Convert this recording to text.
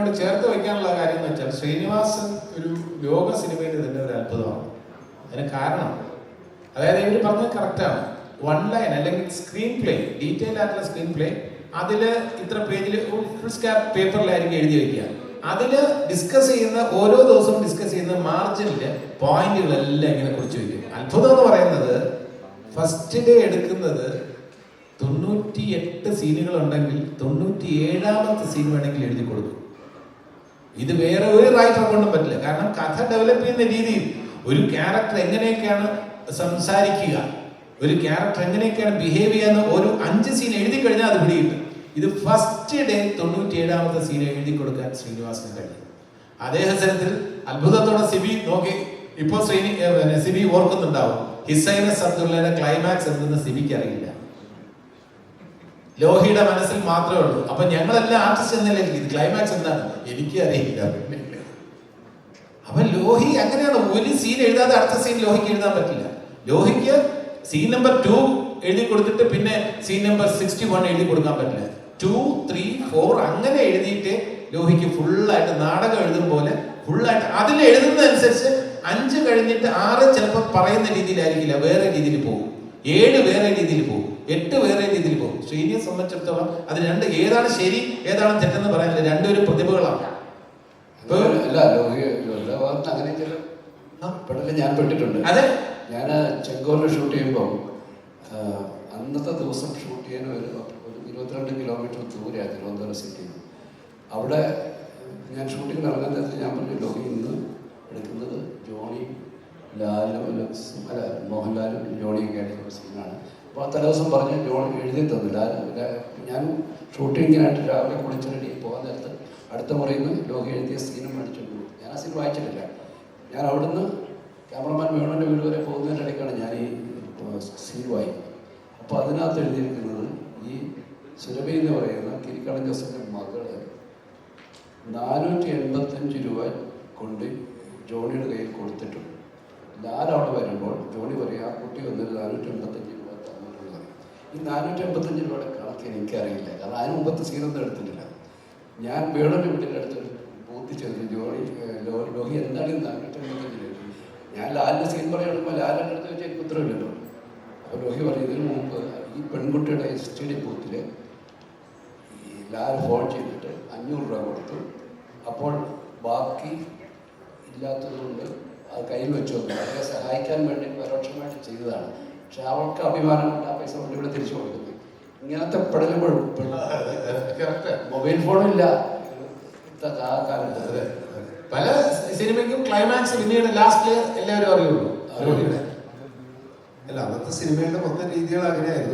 ഇതിനോട് ചേർത്ത് വയ്ക്കാനുള്ള കാര്യം എന്ന് വെച്ചാൽ ശ്രീനിവാസൻ ഒരു ലോക സിനിമയിൽ തന്നെ ഒരു അത്ഭുതമാണ്. അതിന് കാരണം അതായത് ഇവർ പറഞ്ഞത് കറക്റ്റാണ് വൺ ലൈൻ അല്ലെങ്കിൽ സ്ക്രീൻ പ്ലേ ഡീറ്റെയിൽ ആയിട്ടുള്ള സ്ക്രീൻ പ്ലേ അതിൽ ഇത്ര പേജിൽ ഫുൾ സ്കാപ്പ് പേപ്പറിലായിരിക്കും എഴുതി വയ്ക്കുക. അതിൽ ഡിസ്കസ് ചെയ്യുന്ന ഓരോ ദിവസവും ഡിസ്കസ് ചെയ്യുന്ന മാർജിനിൽ പോയിന്റുകളെല്ലാം ഇങ്ങനെ കുറിച്ച് വയ്ക്കും. അത്ഭുതം എന്ന് പറയുന്നത് ഫസ്റ്റ് ഡേ എടുക്കുന്നത് തൊണ്ണൂറ്റി എട്ട് സീനുകൾ ഉണ്ടെങ്കിൽ തൊണ്ണൂറ്റി ഏഴാമത്തെ സീൻ വേണമെങ്കിൽ എഴുതി കൊടുക്കും. ഇത് വേറെ ഒരു റൈറ്റർ കൊണ്ടും പറ്റില്ല. കാരണം കഥ ഡെവലപ്പ് ചെയ്യുന്ന രീതിയിൽ ഒരു ക്യാരക്ടർ എങ്ങനെയൊക്കെയാണ് സംസാരിക്കുക ഒരു ക്യാരക്ടർ എങ്ങനെയൊക്കെയാണ് ബിഹേവ് ചെയ്യാന്ന് ഒരു അഞ്ച് സീൻ എഴുതി കഴിഞ്ഞാൽ അത് പിടികിട്ടും. ഇത് ഫസ്റ്റ് ഡേ തൊണ്ണൂറ്റി ഏഴാമത്തെ സീൻ എഴുതി കൊടുക്കാൻ ശ്രീനിവാസന് കഴിയും അതേ അവസരത്തിൽ അത്ഭുതത്തോടെ സിബി നോക്കി. ഇപ്പോൾ ശ്രീനി സിബി ഓർക്കുന്നുണ്ടാവും. ഹിസൈനസ് അബ്ദുള്ളയുടെ ക്ലൈമാക്സ് എന്തെന്ന് സിബിക്ക് അറിയില്ല. ലോഹിയുടെ മനസ്സിൽ മാത്രമേ ഉള്ളൂ. അപ്പൊ ഞങ്ങളെല്ലാം ആർട്ടിസ്റ്റ് എന്നല്ലേ ഇത് ക്ലൈമാക്സ് എന്താണ്? എനിക്ക് അറിയില്ല. അപ്പൊ ലോഹി അങ്ങനെയാണ്. ഒരു സീൻ എഴുതാതെ അടുത്ത സീൻ ലോഹിക്ക് എഴുതാൻ പറ്റില്ല. ലോഹിക്ക് സീൻ നമ്പർ ടു എഴുതി കൊടുത്തിട്ട് പിന്നെ സീൻ നമ്പർ സിക്സ്റ്റി വൺ എഴുതി കൊടുക്കാൻ പറ്റില്ല. ടു ത്രീ ഫോർ അങ്ങനെ എഴുതിയിട്ട് ലോഹിക്ക് ഫുള്ളായിട്ട് നാടകം എഴുതും പോലെ ഫുള്ളായിട്ട് അതിൽ എഴുതുന്നതനുസരിച്ച് അഞ്ച് കഴിഞ്ഞിട്ട് ആറ് ചിലപ്പോൾ പറയുന്ന രീതിയിലായിരിക്കില്ല. വേറെ രീതിയിൽ പോകും. ഏഴ് വേറെ രീതിയിൽ പോകും. എട്ട് വേറെ രീതിയിൽ പോകും. ശ്രീനിയെ സംബന്ധിച്ചിടത്തോളം അത് രണ്ട് ഏതാണ് ശരി ഏതാണ് തെറ്റെന്ന് പറയാനില്ല രണ്ടുപേരും പ്രതിഭകളാണ്. അങ്ങനെ ഞാൻ പെട്ടിട്ടുണ്ട്. അതെ. ഞാൻ ചെങ്കോലിൽ ഷൂട്ട് ചെയ്യുമ്പോൾ അന്നത്തെ ദിവസം ഷൂട്ട് ചെയ്യാൻ ഒരു ഇരുപത്തിരണ്ട് കിലോമീറ്റർ ദൂരെയാണ് തിരുവനന്തപുരം സിറ്റിയിൽ അവിടെ ഞാൻ ഷൂട്ടിങ് നടക്കാൻ നേരത്തെ ഞാൻ പറഞ്ഞു ലോഹി ഇന്ന് എടുക്കുന്നത് ജോണി ലാലും അല്ല ജോണിയൊക്കെ ആയിട്ട് ഒരു സീനാണ്. അപ്പോൾ ആ തലേദിവസം പറഞ്ഞ് ജോണി എഴുതി തന്നില്ല. ഞാൻ ഷൂട്ടിങ്ങിനായിട്ട് രാവിലെ കുളിച്ച് റെഡി പോകാൻ നേരത്ത് അടുത്ത മുറിയിൽ നിന്ന് ലോഹി എഴുതിയ സീനും മേടിച്ചിട്ടുണ്ട് ഞാൻ ആ സീൻ വായിച്ചിട്ടില്ല. ഞാൻ അവിടുന്ന് ക്യാമറമാൻ വേണുവിന്റെ വീട് വരെ പോകുന്നതിന്റെ ഇടയ്ക്കാണ് ഞാൻ ഈ സീൻ വായിക്കുന്നത്. അപ്പോൾ അതിനകത്ത് എഴുതിയിരിക്കുന്നത് ഈ സുരഭി എന്ന് പറയുന്ന കിരിക്കടൻ ജോസഫിന്റെ മകൾ നാനൂറ്റി എൺപത്തഞ്ച് രൂപ കൊണ്ട് ജോണിയുടെ കയ്യിൽ കൊടുത്തിട്ടുണ്ട്. അവിടെ വരുമ്പോൾ ജോണി പറയും ആ കുട്ടി വന്നൊരു നാനൂറ്റി എൺപത്തഞ്ച് രൂപ തന്നിട്ടുണ്ട് പറയും. ഈ നാനൂറ്റി എൺപത്തഞ്ച് രൂപയുടെ കണക്ക് എനിക്കറിയില്ല. കാരണം അതിന് മുമ്പത്തെ സീനൊന്നും എടുത്തിട്ടില്ല. ഞാൻ വേണുവിന്റെ വീട്ടിന്റെ അടുത്ത് പൂത്തി ചെന്ന് ജോണി ലോഹി എന്താണ് ഈ നാനൂറ്റി എൺപത്തഞ്ച് രൂപ ഞാൻ ലാലിന്റെ സീൻ പറയുമ്പോൾ ലാലിന്റെ അടുത്ത് വെച്ചാൽ എനിക്ക് ഉത്തരവില്ലല്ലോ അപ്പോൾ ലോഹി പറയും ഇതിന് മുമ്പ് ഈ പെൺകുട്ടിയുടെ എസ് ടി ഡി ബൂത്തിൽ ഈ ലാൽ ഫോൺ ചെയ്തിട്ട് അഞ്ഞൂറ് രൂപ കൊടുത്തു. അപ്പോൾ ബാക്കി ഇല്ലാത്തതുകൊണ്ട് അത് കയ്യിൽ വെച്ചു വന്നു അവരെ സഹായിക്കാൻ വേണ്ടി പരോക്ഷമായിട്ട് ചെയ്തതാണ്. പക്ഷെ അവൾക്ക് അഭിമാനമുണ്ട് ആ പൈസ കൊണ്ട് ഇവിടെ തിരിച്ചു കൊടുക്കുന്നു. ഇങ്ങനത്തെ പെടലുകൾ മൊബൈൽ ഫോണില്ല. ആ കാലത്ത്. പല സിനിമയ്ക്കും ക്ലൈമാക്സ് പിന്നീട് ലാസ്റ്റ് എല്ലാവരും അറിയുള്ളൂ. അറിയുള്ളൂ. അല്ല അന്നത്തെ സിനിമയുടെ മൊത്തം രീതികൾ അങ്ങനെയായിരുന്നു.